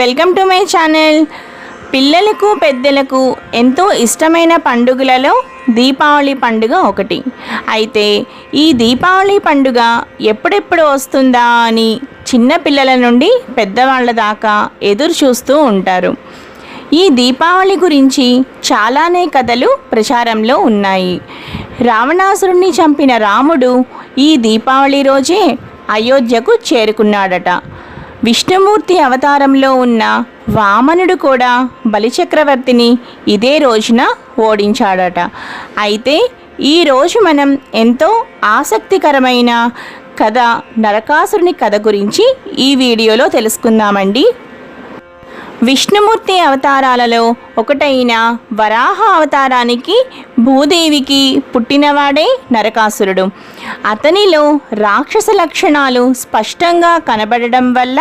Welcome to my channel. పిల్లలకు పెద్దలకు ఎంతో ఇష్టమైన పండుగలలో దీపావళి పండుగ ఒకటి. అయితే ఈ దీపావళి పండుగ ఎప్పుడెప్పుడు వస్తుందా అని చిన్న పిల్లల నుండి పెద్దవాళ్ళ దాకా ఎదురు చూస్తూ ఉంటారు. ఈ దీపావళి గురించి చాలానే కథలు ప్రచారంలో ఉన్నాయి. రావణాసురుణ్ణి చంపిన రాముడు ఈ దీపావళి రోజే అయోధ్యకు చేరుకున్నాడట. విష్ణుమూర్తి అవతారంలో ఉన్న వామనుడు కూడా బలిచక్రవర్తిని ఇదే రోజున ఓడించాడట. అయితే ఈరోజు మనం ఎంతో ఆసక్తికరమైన కథ నరకాసురుని కథ గురించి ఈ వీడియోలో తెలుసుకుందామండి. విష్ణుమూర్తి అవతారాలలో ఒకటైన వరాహ అవతారానికి భూదేవికి పుట్టినవాడే నరకాసురుడు. అతనిలో రాక్షస లక్షణాలు స్పష్టంగా కనబడడం వల్ల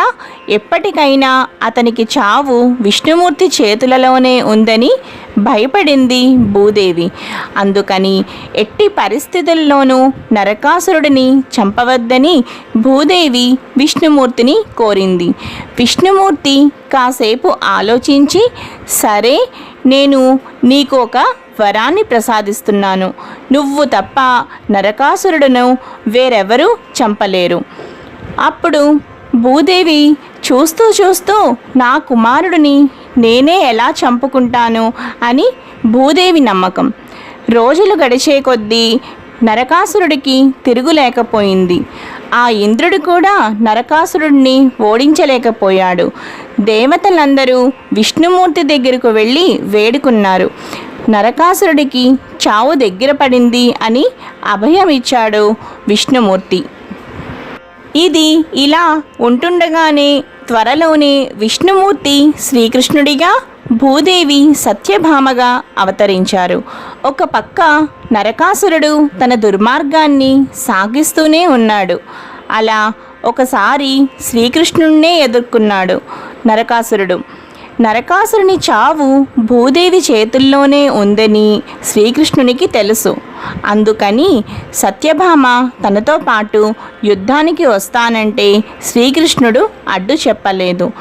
ఎప్పటికైనా అతనికి చావు విష్ణుమూర్తి చేతులలోనే ఉందని భయపడింది భూదేవి. అందుకని ఎట్టి పరిస్థితుల్లోనూ నరకాసురుడిని చంపవద్దని భూదేవి విష్ణుమూర్తిని కోరింది. విష్ణుమూర్తి కాసేపు ఆలోచించి సరే నేను నీకు ఒక వరాన్ని ప్రసాదిస్తున్నాను. నువ్వు తప్ప నరకాసురుడును వేరెవరూ చంపలేరు. అప్పుడు భూదేవి చూస్తూ చూస్తూ నా కుమారుడిని నేనే ఎలా చంపుకుంటాను అని భూదేవి నమ్మకం. రోజులు గడిచే కొద్దీ నరకాసురుడికి తిరుగులేకపోయింది. ఆ ఇంద్రుడు కూడా నరకాసురుడిని ఓడించలేకపోయాడు. దేవతలందరూ విష్ణుమూర్తి దగ్గరకు వెళ్ళి వేడుకున్నారు. నరకాసురుడికి చావు దగ్గర పడింది అని అభయం ఇచ్చాడు విష్ణుమూర్తి. ఇది ఇలా ఉంటుండగానే త్వరలోనే విష్ణుమూర్తి శ్రీకృష్ణుడిగా భూదేవి సత్యభామగా అవతరించారు. ఒక పక్క నరకాసురుడు తన దుర్మార్గాన్ని సాగిస్తూనే ఉన్నాడు. అలా ఒకసారి శ్రీకృష్ణుణ్ణే ఎదుర్కొన్నాడు నరకాసురుడు. నరకాసురుని చావు భూదేవి చేతుల్లోనే ఉందని శ్రీకృష్ణునికి తెలుసు. అందుకని సత్యభామ తనతో పాటు యుద్ధానికి వస్తానంటే శ్రీకృష్ణుడు అడ్డు చెప్పలేదు.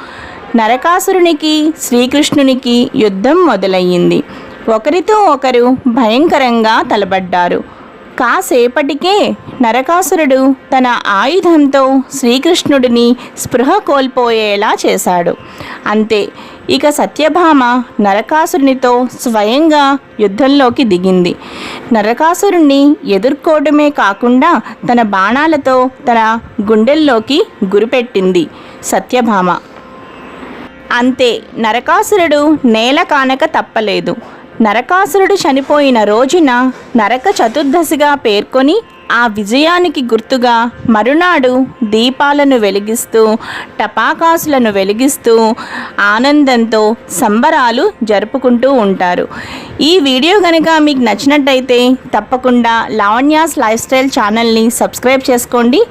నరకాసురునికి శ్రీకృష్ణునికి యుద్ధం మొదలయ్యింది. ఒకరితో ఒకరు భయంకరంగా తలబడ్డారు కాసేపటికే నరకాసురుడు తన ఆయుధంతో శ్రీకృష్ణుడిని స్పృహ కోల్పోయేలా చేశాడు. అంతే ఇక సత్యభామ నరకాసురునితో స్వయంగా యుద్ధంలోకి దిగింది. నరకాసురుణ్ణి ఎదుర్కోవడమే కాకుండా తన బాణాలతో తన గుండెల్లోకి గురిపెట్టింది సత్యభామ. అంతే నరకాసురుడు నేల కానక తప్పలేదు. నరకాసురుడు చనిపోయిన రోజున నరక చతుర్దశిగా పేర్కొని ఆ విజయానికి గుర్తుగా మరునాడు దీపాలను వెలిగిస్తూ టపాకాసులను వెలిగిస్తూ ఆనందంతో సంబరాలు జరుపుకుంటూ ఉంటారు. ఈ వీడియో కనుక మీకు నచ్చినట్టయితే తప్పకుండా లావణ్యాస్ లైఫ్ స్టైల్ ఛానల్ని సబ్స్క్రైబ్ చేసుకోండి.